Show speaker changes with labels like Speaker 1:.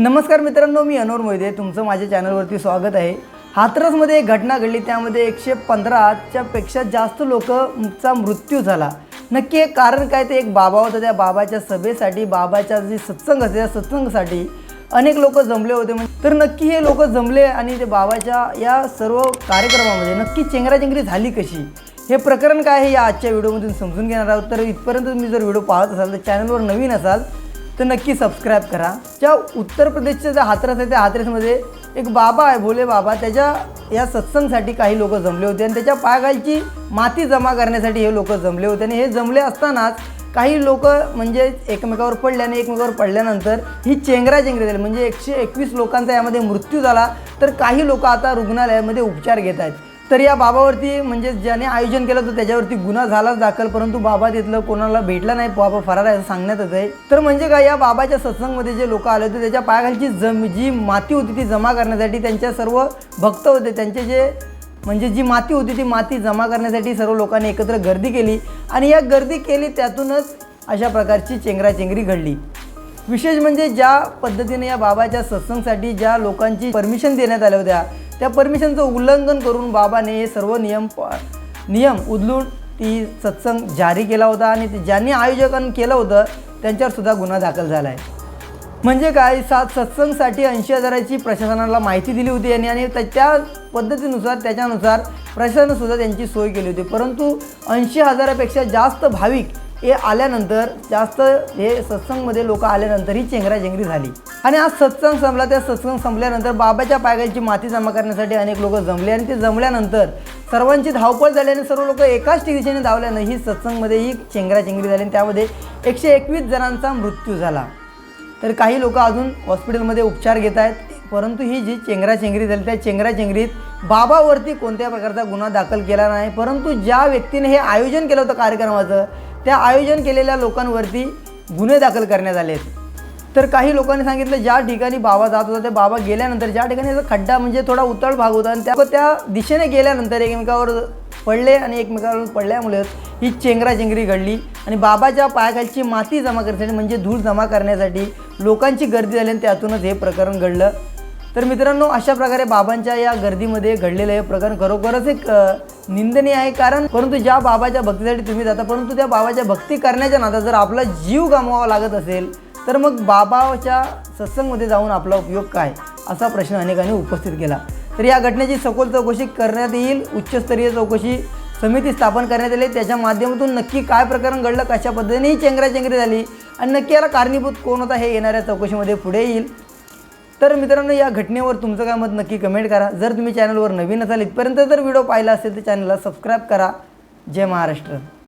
Speaker 1: नमस्कार मित्रांनो मी अनोर मोहिते. तुमचं माझ्या चॅनलवरती स्वागत आहे. हाथरसमध्ये एक घटना घडली. त्यामध्ये एकशे पंधराच्या पेक्षा जास्त लोकचा मृत्यू झाला. नक्की एक कारण काय? ते एक बाबा होता. त्या बाबाच्या सभेसाठी बाबाच्या जे सत्संग असते त्या सत्संगसाठी अनेक लोक जमले होते. म्हणजे तर नक्की हे लोक जमले आणि ते बाबाच्या या सर्व कार्यक्रमामध्ये नक्की चेंगराचेंगरी झाली कशी? हे प्रकरण काय आहे? या आजच्या व्हिडिओमधून समजून घेणार आहोत. तर इथपर्यंत तुम्ही जर व्हिडिओ पाहत असाल तर चॅनलवर नवीन असाल तर नक्की सबस्क्राईब करा. ज्या उत्तर प्रदेशच्या ज्या हाथरस आहे त्या हाथरसमध्ये एक बाबा आहे भोले बाबा. त्याच्या या सत्संगसाठी काही लोक जमले होते आणि त्याच्या पायाखालची माती जमा करण्यासाठी हे लोक जमले होते. आणि हे जमले असतानाच काही लोक म्हणजे एकमेकावर पडले आणि एकमेकावर पडल्यानंतर ही चेंगराचेंगरी झाली. म्हणजे एकशे एकवीस लोकांचा यामध्ये मृत्यू झाला. तर काही लोक आता रुग्णालयामध्ये उपचार घेत आहेत. तर या बाबावरती म्हणजे ज्याने आयोजन केलं होतं त्याच्यावरती गुन्हा झालाच दाखल. परंतु बाबा तिथलं कोणाला भेटला नाही बाबा फरार आहे असं सांगण्यात येत आहे. तर म्हणजे काय या बाबाच्या सत्संगमध्ये जे लोक आले होते त्याच्या पायाखालची जम जी माती होती ती जमा करण्यासाठी त्यांच्या सर्व भक्त होते त्यांचे जे म्हणजे जी माती होती ती माती जमा करण्यासाठी सर्व लोकांनी एकत्र गर्दी केली. आणि या गर्दी केली त्यातूनच अशा प्रकारची चेंगराचेंगरी घडली. विशेष म्हणजे ज्या पद्धतीने या बाबाच्या सत्संगसाठी ज्या लोकांची परमिशन देण्यात आल्या होत्या त्या परमिशनचं उल्लंघन करून बाबाने हे सर्व नियम प- नियम उदलून ती सत्संग जारी केला होता आणि ते ज्यांनी आयोजन केलं होतं त्यांच्यावरसुद्धा गुन्हा दाखल झाला आहे. म्हणजे काय? सात सत्संगसाठी ऐंशी हजाराची प्रशासनाला माहिती दिली होती यांनी आणि त्या- त्या पद्धतीनुसार त्याच्यानुसार प्रशासनसुद्धा त्यांची सोय केली होती. परंतु ऐंशी हजारापेक्षा जास्त भाविक हे आल्यानंतर जास्त हे सत्संगमध्ये लोक आल्यानंतर ही चेंगराचेंगरी झाली. आणि आज सत्संग संपला त्या सत्संग संपल्यानंतर बाबाच्या पायगाची माती जमा करण्यासाठी अनेक लोक जमले आणि ते जमल्यानंतर सर्वांची धावपळ झाली आणि सर्व लोक एकाच दिशेने धावल्यानं ही सत्संगमध्ये ही चेंगराचेंगरी झाली आणि त्यामध्ये एकशे एकवीस जणांचा मृत्यू झाला. तर काही लोक अजून हॉस्पिटलमध्ये उपचार घेत आहेत परंतु ही जी चेंगराचेंगरी झाली त्या चेंगराचेंगरीत बाबावरती कोणत्या प्रकारचा गुन्हा दाखल केला नाही परंतु ज्या व्यक्तीने हे आयोजन केलं होतं कार्यक्रमाचं त्या आयोजन केलेल्या लोकांवरती गुन्हे दाखल करण्यात आले आहेत. तर काही लोकांनी सांगितलं ज्या ठिकाणी बाबा जात होता त्या बाबा गेल्यानंतर ज्या ठिकाणी याचा खड्डा म्हणजे थोडा उतळ भाग होता आणि त्या त्या दिशेने गेल्यानंतर एकमेकावर पडले आणि एकमेकावर पडल्यामुळे ही चेंगराचेंगरी घडली आणि बाबाच्या पायाखालची माती जमा करण्यासाठी म्हणजे धूळ जमा करण्यासाठी लोकांची गर्दी झाली आणि त्यातूनच हे प्रकरण घडलं. तर मित्रांनो अशा प्रकारे बाबांच्या या गर्दीमध्ये घडलेलं हे प्रकरण खरोखरच एक निंदनीय आहे. कारण परंतु ज्या बाबाच्या भक्तीसाठी तुम्ही जाता परंतु त्या बाबाच्या भक्ती करण्याच्या नाता जर आपला जीव गमवावा लागत असेल तर मग बाबाच्या सत्संगमध्ये जाऊन आपला उपयोग काय? असा प्रश्न अनेकांनी उपस्थित केला. तर या घटनेची सखोल चौकशी करण्यात येईल. उच्चस्तरीय चौकशी समिती स्थापन करण्यात आली. त्याच्या माध्यमातून नक्की काय प्रकरण घडलं कशा पद्धतीने ही चेंगराचेंगरी झाली आणि नक्की याला कारणीभूत कोण होता हे येणाऱ्या चौकशीमध्ये पुढे येईल. तर मित्रांनो या घटनेवर तुमचं काय मत नक्की कमेंट करा. जर तुम्ही चॅनलवर नवीन असाल इथपर्यंत जर व्हिडिओ पाहिला असेल तर चॅनलला सबस्क्राईब करा. जय महाराष्ट्र.